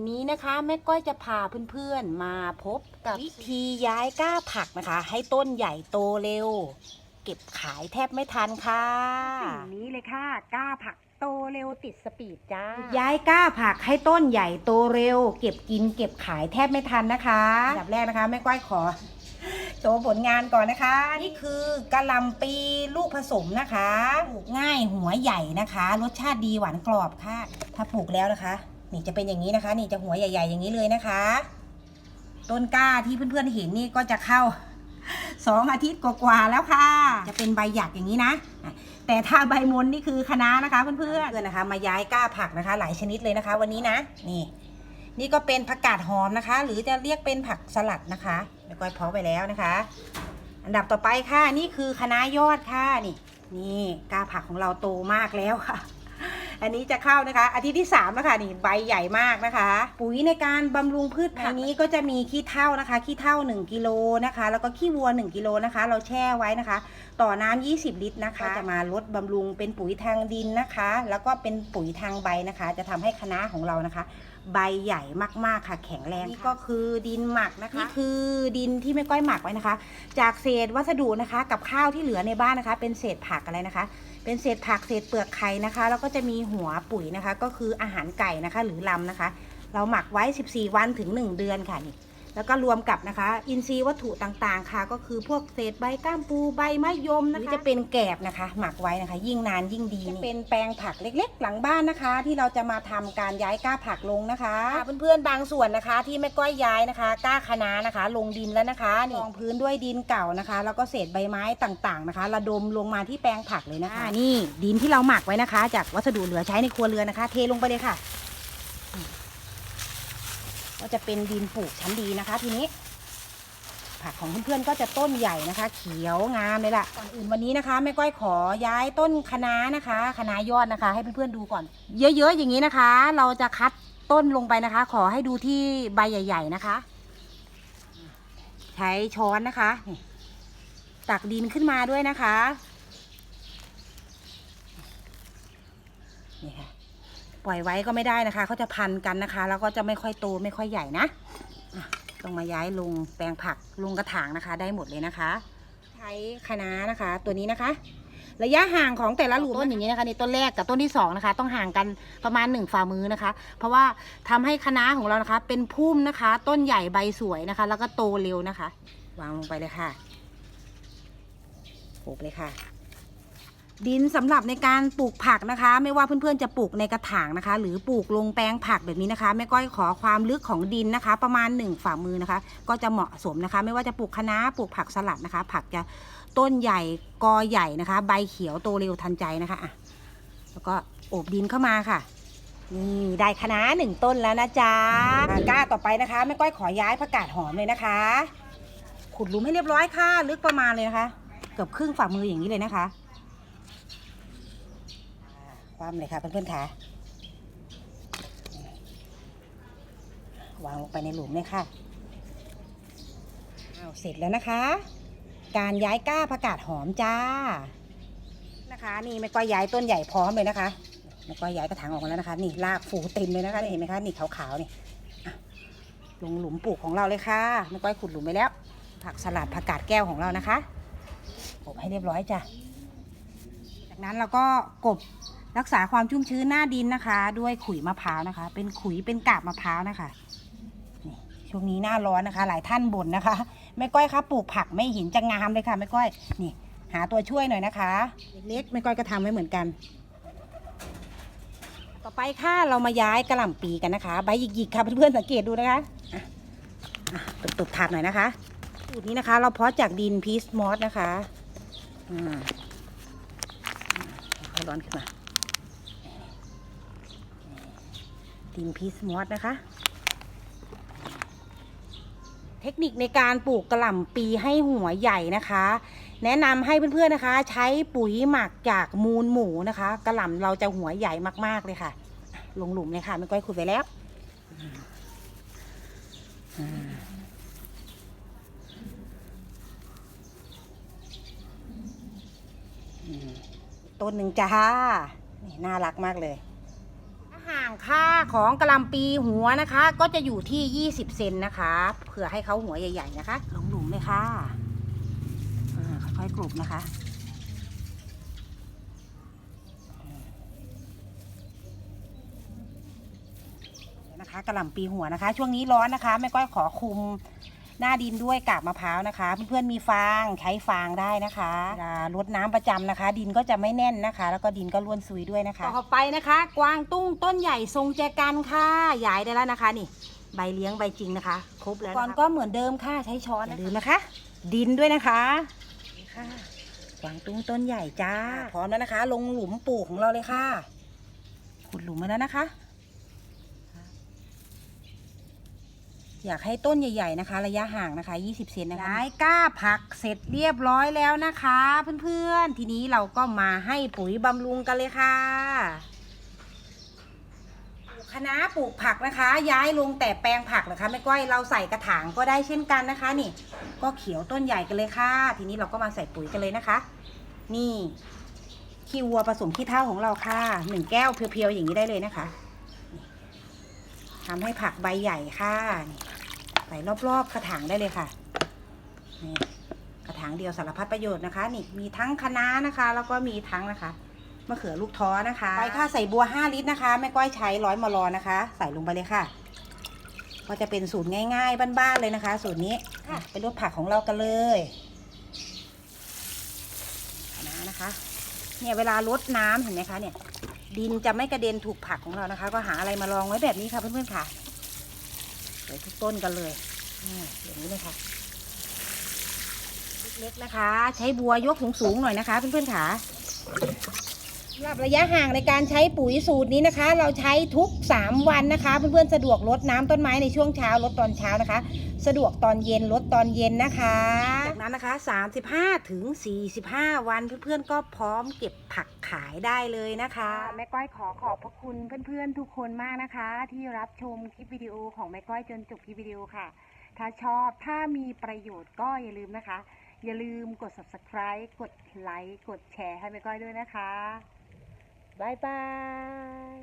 วันนี้นะคะแม่ก้อยจะพาเพื่อนๆมาพบกับวิธีย้ายก้าผักนะคะ ให้ต้นใหญ่โตเร็ว เก็บขายแทบไม่ทันค่ะสิ่งนี้เลยค่ะก้าผักโตเร็วติดสปีดจ้า ย้ายก้าผักให้ต้นใหญ่โตเร็ว เก็บกินเก็บขายแทบไม่ทันนะคะอันดับแรกนะคะแม่ก้อยขอโชว์ผลงานก่อนนะคะ นี่คือกะหล่ำปีลูกผสมนะคะปลูกง่ายหัวใหญ่นะคะ รสชาติดีหวานกรอบค่ะ ถ้าปลูกแล้วนะคะ นี่จะเป็นอย่างนี้นะคะ นี่จะหัวใหญ่ ๆ อย่างนี้เลยนะคะ ต้นกล้าที่เพื่อนๆเห็นนี่ก็จะเข้าสองอาทิตย์กว่าๆแล้วค่ะ จะเป็นใบหยักอย่างนี้นะ แต่ถ้าใบมนนี่คือคะน้านะคะเพื่อนๆเพื่อนนะคะ มาย้ายก้าผักนะคะ หลายชนิดเลยนะคะ วันนี้นะ นี่ นี่ก็เป็นผักกาดหอมนะคะ หรือจะเรียกเป็นผักสลัดนะคะแม่ก้อยเพาะไปแล้วนะคะ อันดับต่อไปค่ะ นี่คือคะน้ายอดค่ะนี่ นี่ก้าผักของเราโตมากแล้วค่ะ อันนี้จะเข้านะคะ อาทิตย์ที่3แล้วค่ะนี่ใบใหญ่มากนะคะ ปุ๋ยในการบำรุงพืชผักนี้ก็จะมีขี้เถ้านะคะขี้เถ้า1กิโลนะคะ แล้วก็ขี้วัว 1กิโลนะคะ เราแช่ไว้นะคะ ต่อน้ำ20 ลิตรนะคะ จะมาลดบำรุงเป็นปุ๋ยทางดินนะคะ แล้วก็เป็นปุ๋ยทางใบนะคะ จะทำให้คะน้าของเรานะคะ ใบใหญ่มากๆค่ะ แข็งแรงนี่ก็คือดินหมักนะคะนี่คือดินที่แม่ก้อยหมักไว้นะคะ จากเศษวัสดุนะคะ กับข้าวที่เหลือในบ้านนะคะ เป็นเศษผักอะไรนะคะ เป็นเศษผักเศษเปลือกไข่นะคะ แล้วก็จะมีหัวปุ๋ยนะคะ ก็คืออาหารไก่นะคะ หรือลำนะคะ เราหมักไว้ 14 วันถึง 1 เดือนค่ะนี่ แล้วก็รวมกับนะคะ อินทรีย์วัตถุต่างๆ ค่ะ ก็คือพวกเศษใบก้ามปูใบมะยมนะคะหรือจะเป็นแกบนะคะ หมักไว้นะคะ ยิ่งนานยิ่งดีจะเป็นแปลงผักเล็กๆ หลังบ้านนะคะ ที่เราจะมาทำการย้ายก้าผักลงนะคะ เพื่อนๆบางส่วนนะคะ ที่แม่ก้อยย้ายนะคะ ก้าคะน้านะคะ ลงดินแล้วนะคะนี่รองพื้นด้วยดินเก่านะคะ แล้วก็เศษใบไม้ต่างๆนะคะ ระดมลงมาที่แปลงผักเลยนะคะ นี่ดินที่เราหมักไว้นะคะ จากวัสดุเหลือใช้ในครัวเรือนนะคะ เทลงไปเลยค่ะ ก็จะเป็นดินปลูกชั้นดีนะคะ ทีนี้ ผักของเพื่อนๆก็จะต้นใหญ่นะคะ เขียวงามเลยล่ะก่อนอื่นวันนี้นะคะแม่ก้อยขอย้ายต้นคะน้านะคะคะน้ายอดนะคะ ให้เพื่อนๆดูก่อน เยอะๆอย่างนี้นะคะ เราจะคัดต้นลงไปนะคะ ขอให้ดูที่ใบใหญ่ ๆนะคะ ใช้ช้อนนะคะตักดินขึ้นมาด้วยนะคะนี่ค่ะ ปล่อยไว้ก็ไม่ได้นะคะเขาจะพันกันนะคะ แล้วก็จะไม่ค่อยโตไม่ค่อยใหญ่นะต้องมาย้ายลงแปลงผักลงกระถางนะคะ ได้หมดเลยนะคะ ใช้คะน้านะคะ ตัวนี้นะคะ ระยะห่างของแต่ละหลุมต้นอย่างนี้นะคะนี่ต้นแรกกับต้นที่สองนะคะ ต้องห่างกันประมาณหนึ่งฝ่ามือนะคะ เพราะว่าทำให้คะน้าของเรานะคะ เป็นพุ่มนะคะ ต้นใหญ่ใบสวยนะคะ แล้วก็โตเร็วนะคะ วางลงไปเลยค่ะปลูกเลยค่ะ ดินสำหรับในการปลูกผักนะคะ ไม่ว่าเพื่อนๆจะปลูกในกระถางนะคะ หรือปลูกลงแปลงผักแบบนี้นะคะ แม่ก้อยขอความลึกของดินนะคะ ประมาณ 1 ฝ่ามือนะคะ ก็จะเหมาะสมนะคะ ไม่ว่าจะปลูกคะน้าปลูกผักสลัดนะคะ ผักจะต้นใหญ่กอใหญ่นะคะ ใบเขียวโตเร็วทันใจนะคะอะแล้วก็โอบดินเข้ามาค่ะ นี่ได้คะน้าหนึ่งต้นแล้วนะจ๊ะอะก้าต่อไปนะคะแม่ก้อยขอย้ายผักกาดหอมเลยนะคะ ขุดหลุมให้เรียบร้อยค่ะ ลึกประมาณเลยนะคะ เกือบครึ่งฝ่ามืออย่างนี้เลยนะคะ ความเลยค่ะเพื่อนๆค่ะวางลงไปในหลุมเลยค่ะเอาเสร็จแล้วนะคะ การย้ายก้าผักกาดหอมจ้านะคะ นี่แม่ก้อยย้ายต้นใหญ่พร้อมเลยนะคะแม่ก้อยย้ายกระถางออกมาแล้วนะคะ นี่รากฟูเต็มเลยนะคะเห็นไหมคะนี่ขาวๆนี่ลงหลุมปลูกของเราเลยค่ะแม่ก้อยขุดหลุมไปแล้ว ผักสลัดผักกาดแก้วของเรานะคะอบให้เรียบร้อยจ้ะจากนั้นเราก็กบ รักษาความชุ่มชื้นหน้าดินนะคะ ด้วยขุยมะพร้าวนะคะ เป็นขุยเป็นกาบมะพร้าวนะคะช่วงนี้หน้าร้อนนะคะ หลายท่านบ่นนะคะแม่ก้อยคะปลูกผักไม่เห็นจะงามเลยค่ะแม่ก้อยนี่หาตัวช่วยหน่อยนะคะ เล็กๆแม่ก้อยก็ทำไว้เหมือนกัน ต่อไปค่ะเรามาย้ายกระหล่ำปีกันนะคะ ใบหยิกๆค่ะเพื่อนๆสังเกตดูนะคะตุบๆถาดหน่อยนะคะสูตรนี้นะคะ เราเพาะจากดินพีสมอสนะคะอ่าร้อนขึ้นมา ดินพีสมอสนะคะ เทคนิคในการปลูกกระหล่ำปีให้หัวใหญ่นะคะ แนะนำให้เพื่อนๆนะคะ ใช้ปุ๋ยหมักจากมูลหมูนะคะกระหล่ำเราจะหัวใหญ่มากๆเลยค่ะ ลงหลุมเลยค่ะไม่ก้อยขุดไปแล้วต้นหนึ่งจ้านี่น่ารักมากเลยาหห่างค่าของกระลำปีหัวนะคะ ก็จะอยู่ที่ 20 เซนนะคะเผื่อให้เขาหัวใหญ่ ๆ นะคะลงหลุมเลยค่ะค่อยๆกรุบนะคะนะคะกระหล่ำปีหัวนะคะ ช่วงนี้ร้อนนะคะแม่ก้อยขอคุม หน้าดินด้วยกาบมะพร้าวนะคะ เพื่อนๆมีฟางใช้ฟางได้นะคะเวลารดน้ำประจำนะคะ ดินก็จะไม่แน่นนะคะ แล้วก็ดินก็ร่วนซุยด้วยนะคะต่อไปนะคะ กวางตุ้งต้นใหญ่ทรงแจกันค่ะย้ายได้แล้วนะคะนี่ ใบเลี้ยงใบจริงนะคะ ครบแล้วก่อนก็เหมือนเดิมค่ะใช้ช้อนอย่าลืมนะคะ ดินด้วยนะคะนี่ค่ะกวางตุ้งต้นใหญ่จ้าพร้อมแล้วนะคะ ลงหลุมปลูกของเราเลยค่ะขุดหลุมมาแล้วนะคะ อยากให้ต้นใหญ่ ๆนะคะ ระยะห่างนะคะ 20 เซนนะคะย้ายก้าผักเสร็จเรียบร้อยแล้วนะคะ เพื่อนๆ ทีนี้เราก็มาให้ปุ๋ยบำรุงกันเลยค่ะปลูกคะน้าปลูกผักนะคะ ย้ายลงแต่แปลงผักนะคะไม่ก้อยเราใส่กระถางก็ได้เช่นกันนะคะ นี่ ก็เขียวต้นใหญ่กันเลยค่ะ ทีนี้เราก็มาใส่ปุ๋ยกันเลยนะคะ นี่ขี้วัวผสมขี้เถ้าของเราค่ะหนึ่งแก้วเพียวๆอย่างนี้ได้เลยนะคะ ทำให้ผักใบใหญ่ค่ะนี่ใส่รอบๆกระถางได้เลยค่ะนี่กระถางเดียวสารพัดประโยชน์นะคะ นี่มีทั้งคะน้านะคะ แล้วก็มีทั้งนะคะมะเขือลูกท้อนะคะไปค่ะใส่บัว 5 ลิตรนะคะแม่ก้อยใช้ร้อยมลอนะคะ ใส่ลงไปเลยค่ะ ก็จะเป็นสูตรง่ายๆบ้านๆเลยนะคะ สูตรนี้ค่ะเป็นรสผักของเรากันเลยคะน้านะคะ เนี่ยเวลารดน้ำเห็นไหมคะเนี่ย ดินจะไม่กระเด็นถูกผักของเรานะคะ ก็หาอะไรมารองไว้แบบนี้ค่ะเพื่อนๆค่ะใส่ทุกต้นกันเลยอย่างนี้เลยค่ะเล็กๆนะคะ ใช้บัวยกสูงๆหน่อยนะคะ เพื่อนๆค่ะ หรับระยะห่างในการใช้ปุ๋ยสูตรนี้นะคะ เราใช้ทุก 3 วันนะคะ เพื่อนๆสะดวกลดน้ำต้นไม้ในช่วงเช้าลดตอนเช้านะคะ สะดวกตอนเย็นลดตอนเย็นนะคะ จากนั้นนะคะ 35ถึง45 วันเพื่อนๆก็พร้อมเก็บผักขายได้เลยนะคะแม่ก้อยขอขอบพระคุณเพื่อนๆทุกคนมากนะคะ ที่รับชมคลิปวิดีโอของแม่ก้อยจนจบคลิปวิดีโอค่ะ ถ้าชอบถ้ามีประโยชน์ก็อย่าลืมนะคะ อย่าลืมกด subscribe กดไลค์กดแชร์ให้แม่ก้อยด้วยนะคะ บายบาย